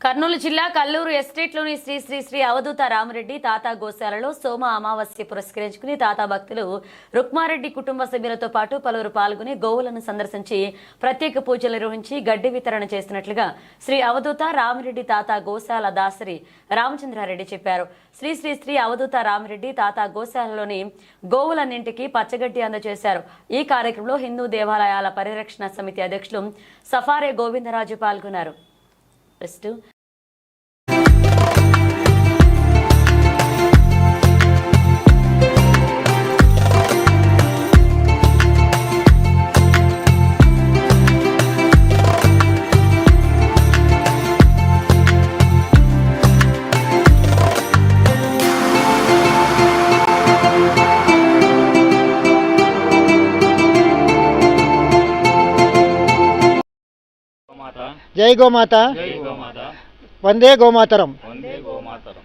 కర్నూలు జిల్లా కల్లూరు ఎస్టేట్లోని శ్రీ శ్రీ శ్రీ అవధూత రామరెడ్డి తాత గోశాలలో సోమ అమావాస్య పురస్కరించుకుని తాత భక్తులు రుక్మారెడ్డి కుటుంబ సభ్యులతో పాటు పలువురు పాల్గొని గోవులను సందర్శించి ప్రత్యేక పూజలు నిర్వహించి గడ్డి వితరణ చేస్తున్నట్లుగా శ్రీ అవధూత రామరెడ్డి తాత గోశాల దాసరి రామచంద్రారెడ్డి చెప్పారు. శ్రీ శ్రీ శ్రీ అవధూత రామరెడ్డి తాత గోశాలలోని గోవులన్నింటికి పచ్చగడ్డి అందజేశారు. ఈ కార్యక్రమంలో హిందూ దేవాలయాల పరిరక్షణ సమితి అధ్యక్షులు సఫారే గోవిందరాజు పాల్గొన్నారు. ప్రస్తుతం గోమాత జై గోమాత జై గోమాత వందే గోమాతరం. వందే గోమాతరం.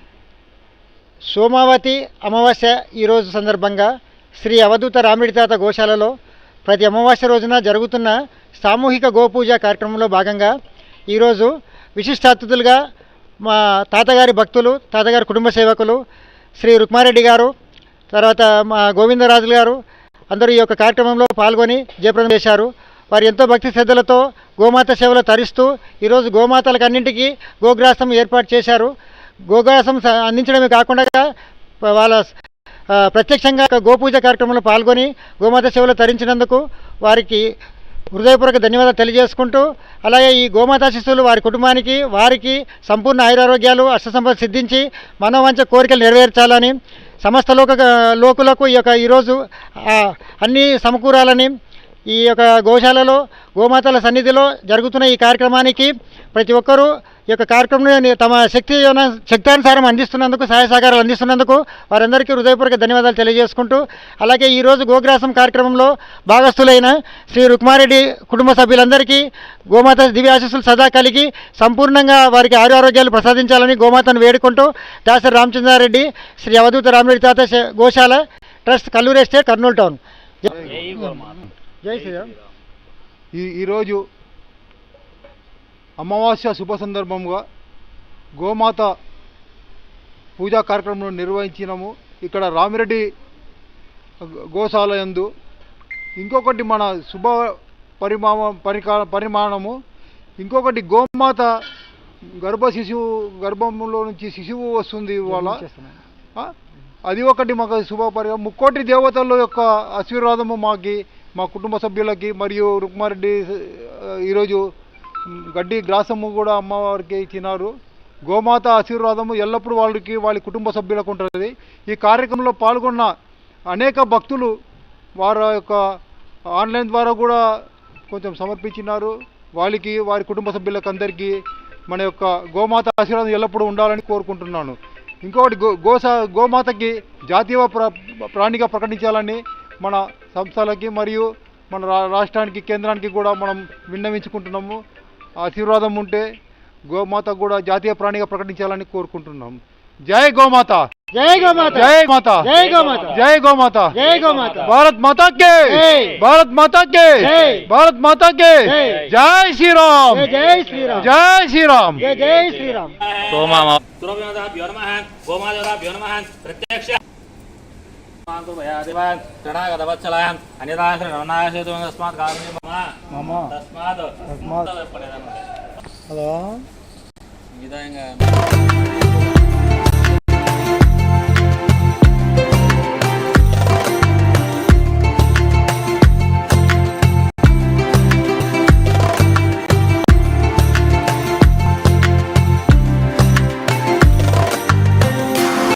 సోమావతి అమావాస్య ఈరోజు సందర్భంగా శ్రీ అవధూత రామిడి తాత గోశాలలో ప్రతి అమావాస్య రోజున జరుగుతున్న సామూహిక గోపూజ కార్యక్రమంలో భాగంగా ఈరోజు విశిష్టాతిథులుగా మా తాతగారి భక్తులు తాతగారి కుటుంబ సేవకులు శ్రీ రుక్మారెడ్డి గారు తర్వాత మా గోవిందరాజులు గారు అందరూ ఈ యొక్క కార్యక్రమంలో పాల్గొని జయప్రదం చేశారు. వారు ఎంతో భక్తి శ్రద్ధలతో గోమాత సేవలు తరిస్తూ ఈరోజు గోమాతలకు అన్నింటికీ గోగ్రాసం ఏర్పాటు చేశారు. గోగ్రాసం అందించడమే కాకుండా వాళ్ళ ప్రత్యక్షంగా గోపూజ కార్యక్రమంలో పాల్గొని గోమాత సేవలు తరించినందుకు వారికి హృదయపూర్వక ధన్యవాదాలు తెలియజేసుకుంటూ అలాగే ఈ గోమాతా శిశువులు వారి కుటుంబానికి వారికి సంపూర్ణ ఆయురారోగ్యాలు అష్టసంపద సిద్ధించి మనోవంచ కోరికలు నెరవేర్చాలని సమస్త లోక లోకులకు ఈ యొక్క ఈరోజు అన్నీ సమకూరాలని ఈ యొక్క గోశాలలో గోమాతల సన్నిధిలో జరుగుతున్న ఈ కార్యక్రమానికి ప్రతి ఒక్కరూ ఈ యొక్క కార్యక్రమం తమ శక్తి శక్తానుసారం అందిస్తున్నందుకు సహాయ సహకారాలు అందిస్తున్నందుకు వారందరికీ హృదయపూర్వక ధన్యవాదాలు తెలియజేసుకుంటూ అలాగే ఈరోజు గోగ్రాసం కార్యక్రమంలో భాగస్థులైన శ్రీ రుక్మారెడ్డి కుటుంబ సభ్యులందరికీ గోమాత దివ్యాశీస్సులు సదా కలిగి సంపూర్ణంగా వారికి ఆరు ఆరోగ్యాలు ప్రసాదించాలని గోమాతను వేడుకుంటూ దాసరి రామచంద్రారెడ్డి శ్రీ అవధూత రామరెడ్డి తాత గోశాల trust Kalluru estate Kurnool town. జై శ్రీరామ్. ఈ ఈరోజు అమావాస్య శుభ సందర్భంగా గోమాత పూజా కార్యక్రమం నిర్వహించినాము ఇక్కడ రామిరెడ్డి గోశాల యందు ఇంకొకటి మన శుభ పరిమాణ పరికా పరిమాణము ఇంకొకటి గోమాత గర్భ శిశువు గర్భంలో నుంచి శిశువు వస్తుంది ఇవాళ? అది ఒకటి మాకు శుభపరిగా ముక్కోటి దేవతల యొక్క ఆశీర్వాదము మాకి మా కుటుంబ సభ్యులకి మరియు రుక్మారెడ్డి ఈరోజు గడ్డి గ్రాసము కూడా అమ్మవారికి ఇచ్చినారు. గోమాత ఆశీర్వాదము ఎల్లప్పుడూ వాళ్ళకి వాళ్ళ కుటుంబ సభ్యులకు ఉంటుంది. ఈ కార్యక్రమంలో పాల్గొన్న అనేక భక్తులు వారి యొక్క ఆన్లైన్ ద్వారా కూడా కొంచెం సమర్పించినారు. వాళ్ళకి వారి కుటుంబ సభ్యులకు అందరికీ మన యొక్క గోమాత ఆశీర్వాదం ఎల్లప్పుడూ ఉండాలని కోరుకుంటున్నాను. ఇంకొకటి గో గోసా గోమాతకి జాతీయ ప్రాణిగా ప్రకటించాలని మన సంస్థలకి మరియు మన రా- రాష్ట్రానికి కేంద్రానికి కూడా మనం విన్నవించుకుంటున్నాము ఆశీర్వాదం ఉంటే గోమాత కూడా జాతీయ ప్రాణిగా ప్రకటించాలని కోరుకుంటున్నాం జై గోమాత జై గోమాత జై మాత జై గోమాత జై గోమాత జై గోమాత భారత్ మాతా కే జై. భారత్ మాతా కే జై. భారత్ మాతా కే జై. శ్రీరామ్ జై జై శ్రీరామ్ జై శ్రీరామ్ జై జై శ్రీరామ్ నమః గోమాదేవదాభ్యో నమః ప్రత్యక్ష అన్యదాశ్రవణాశేతు తస్మాత్ కారణం మమ తస్మాత్ తస్మాత్. హలో ఈ విధంగా